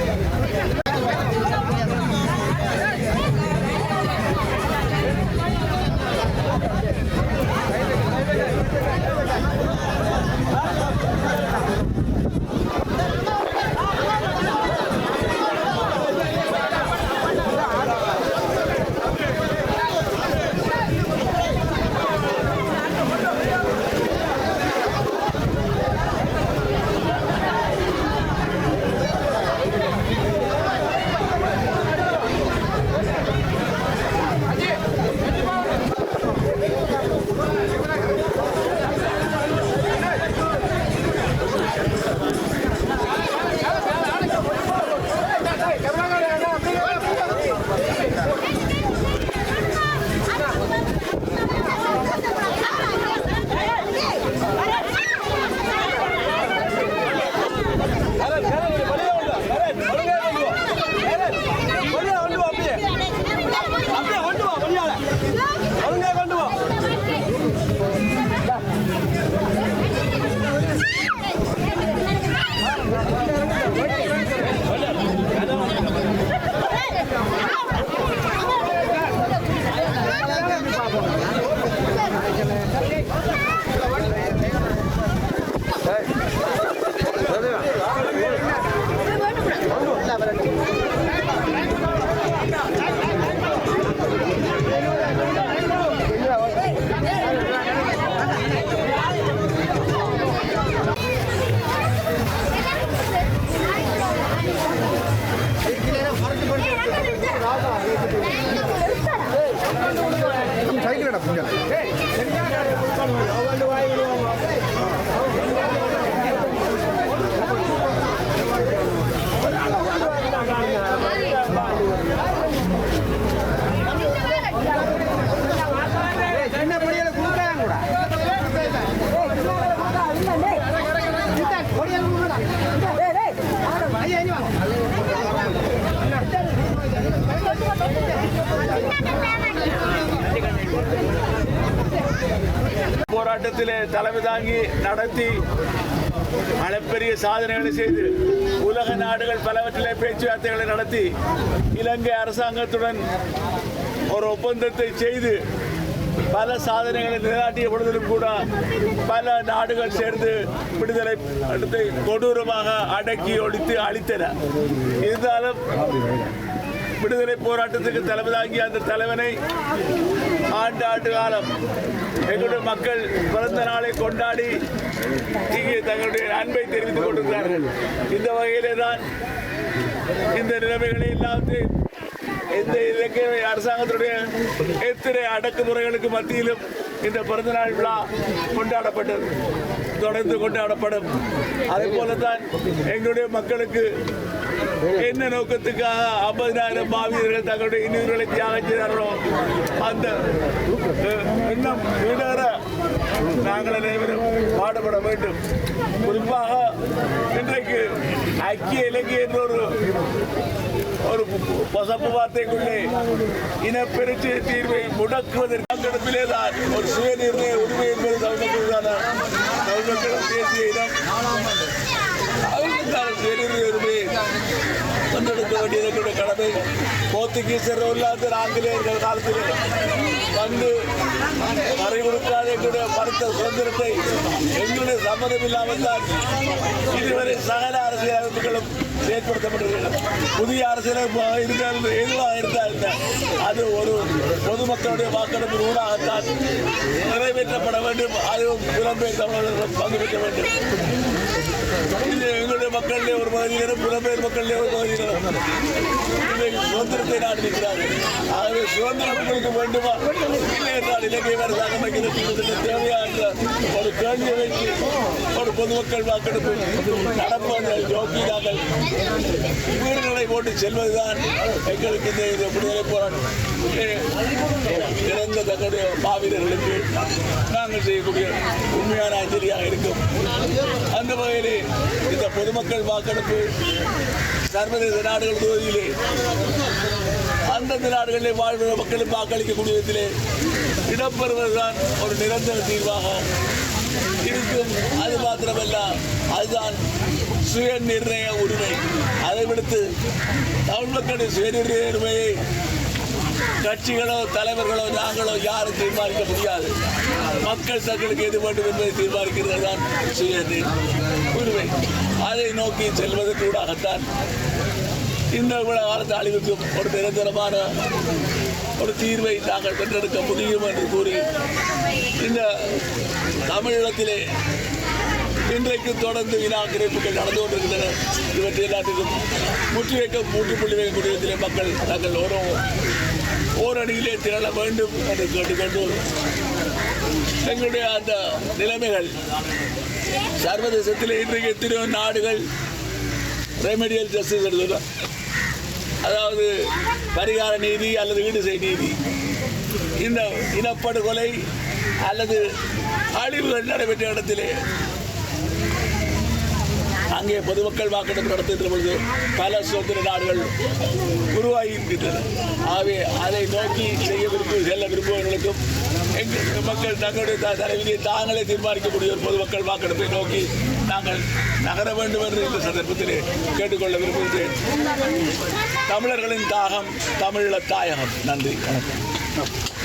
Yeah. ತಿಂಗಳು போராட்டத்திலே தலைமை தாங்கி நடத்தி அளப்பெரிய சாதனைகளை செய்து உலக நாடுகள் பலவற்றிலே பேச்சுவார்த்தைகளை நடத்தி இலங்கை அரசாங்கத்துடன் ஒரு ஒப்பந்தத்தை செய்து பல சாதனைகளை நிலைநாட்டிய பொழுதிலும் கூட பல நாடுகள் சேர்ந்து விடுதலை அடுத்து கொடூரமாக அடக்கி ஒழித்து அழித்தன. இருந்தாலும் விடுதலை போராட்டத்துக்கு தலைமை தாங்கிய அந்த தலைவனை ஆண்டு ஆண்டு காலம் எங்களுடைய மக்கள் பிறந்த நாளை கொண்டாடி இங்கே தங்களுடைய அன்பை தெரிவித்துக் கொண்டிருக்கிறார்கள். இந்த வகையிலே தான் இந்த நிலைமைகளை எல்லாம் இந்த இலக்கிய அரசாங்கத்துடைய எத்தனை அடக்குமுறைகளுக்கு மத்தியிலும் இந்த பிறந்தநாள் விழா கொண்டாடப்பட்டது தொடர்ந்து கொண்டாடப்படும். அதே போல தான் எங்களுடைய மக்களுக்கு என்ன நோக்கத்துக்காக ஐம்பதினாயிரம் மாவீரர்கள் தங்களுடைய இன்னுயிர்களை தியாகம் செய்தார்களோ? அந்த இன்னும் எண்ணம் நாங்கள் அனைவரும் பாடுபட வேண்டும். குறிப்பாக இன்றைக்கு ஐக்கிய இலங்கை என்ற ஒரு ஒரு பசப்பு வார்த்தைக்குள்ளே இனப்பெருச்சி தீர்வை முடக்குவதற்கு வாக்கெடுப்பிலே தான் ஒரு சுயநிர்ணய உரிமை என்பது தமிழ்மக்களுக்கான தமிழ்மக்களும் தேசிய இனம். அவர்களுக்கான சுயநிர்ணய உரிமையை கொண்டெடுக்க வேண்டியது கடமை. போர்த்துகீசர் இல்லாத ஆங்கிலேயர்கள் காலத்தில் வந்து மறைவிடுக்காத எங்களுடைய மறுத்த சுதந்திரத்தை எங்களுடைய சம்மதம் இல்லாமல் தான் இதுவரை சகல அரசியல் அமைப்புகளும் செயற்படுத்தப்பட்டிருக்கிறது புதிய அரசியலமைப்பு இருந்தால் எதுவாக இருந்தால் அது ஒரு பொதுமக்களுடைய வாக்கெடுப்பு நூலாகத்தான் நிறைவேற்றப்பட வேண்டும். அதுவும் புலம்பெயர் தமிழர்கள் பங்கு பெற்ற வேண்டும். இது எங்களுடைய மக்களிலே ஒரு பகுதியினரும் புலம்பெயர் மக்களிலே ஒரு பகுதியினரும் சுதந்திரத்தை நாடு நிற்கிறார்கள். ஆகவே சுதந்திரம் உங்களுக்கு வேண்டுமா? இல்லை என்றால் இலங்கை அரசாங்கம் வைக்கிறதுக்கு தேவையா ஒரு கேள்வி வைத்து ஒரு பொதுமக்கள் வாக்கெடுப்பு நடப்பு அந்த ஜோக்கி போட்டு செல்வதுதான் எங்களுக்கு இந்த இது விடுதலை போராட்டம். இறந்த தங்களுடைய மாவீரர்களுக்கு நாங்கள் செய்யக்கூடிய உண்மையான அஞ்சலியாக இருக்கும். அந்த வகையிலே இந்த பொதுமக்கள் வாக்கெடுப்பு சர்வதேச நாடுகள் தொகுதியிலே அந்தந்த நாடுகளிலே வாழ்கிற மக்களும் வாக்களிக்கக்கூடிய விதத்திலே இடம்பெறுவதுதான் ஒரு நிரந்தர தீர்வாக இருக்கும் அது மாத்திரமல்ல அதுதான் சுய நிர்ணய உரிமை. அதை விடுத்து தமிழ் மக்களின் சுய நிர்ணய உரிமையை கட்சிகளோ தலைவர்களோ நாங்களோ யாரும் தீர்மானிக்க முடியாது. மக்கள் தங்களுக்கு எது வேண்டும் என்பதை தீர்மானிக்கிறது தான் சுய உரிமை. அதை நோக்கி செல்வதற்கூடாகத்தான் இந்த இவ்வளவு காலத்து அழிவுக்கும் ஒரு நிரந்தரமான ஒரு தீர்வை நாங்கள் பெற்றெடுக்க முடியும் என்று கூறி இந்த தமிழகத்திலே இன்றைக்கு தொடர்ந்து வினாக்கிரைப்புகள் நடந்து கொண்டிருக்கின்றன. இவற்றை எல்லாத்துக்கும் முற்றி வைக்க முற்றுப்புள்ளி வைக்கக்கூடிய மக்கள் தங்கள் ஓரோ ஓரணியிலே திரள வேண்டும் என்று கேட்டுக்கொண்டு எங்களுடைய அந்த நிலைமைகள் சர்வதேசத்தில் இன்றைக்கு எத்தனையோ நாடுகள் ரெமெடியல் ஜஸ்டிஸ் எடுத்துள்ளோம் அதாவது பரிகார நீதி அல்லது ஈடுசை நீதி இந்த இனப்படுகொலை அல்லது அழிவுகள் நடைபெற்ற இடத்திலே அங்கே பொதுமக்கள் வாக்கெடுப்பு நடத்துகின்ற பொழுது பல சுதந்திர நாடுகள் உருவாகி இருக்கின்றன. ஆகவே அதை நோக்கி செய்ய விரும்பும் செல்ல விரும்புபவர்களுக்கும் எங்கள் மக்கள் தங்களுடைய தலைவியை தாங்களே தீர்மானிக்கக்கூடிய ஒரு பொதுமக்கள் வாக்கெடுப்பை நோக்கி நாங்கள் நகர வேண்டும் என்று இந்த சந்தர்ப்பத்திலே கேட்டுக்கொள்ள விரும்புகிறேன் தமிழர்களின் தாகம் தமிழ தாயகம். நன்றி வணக்கம்.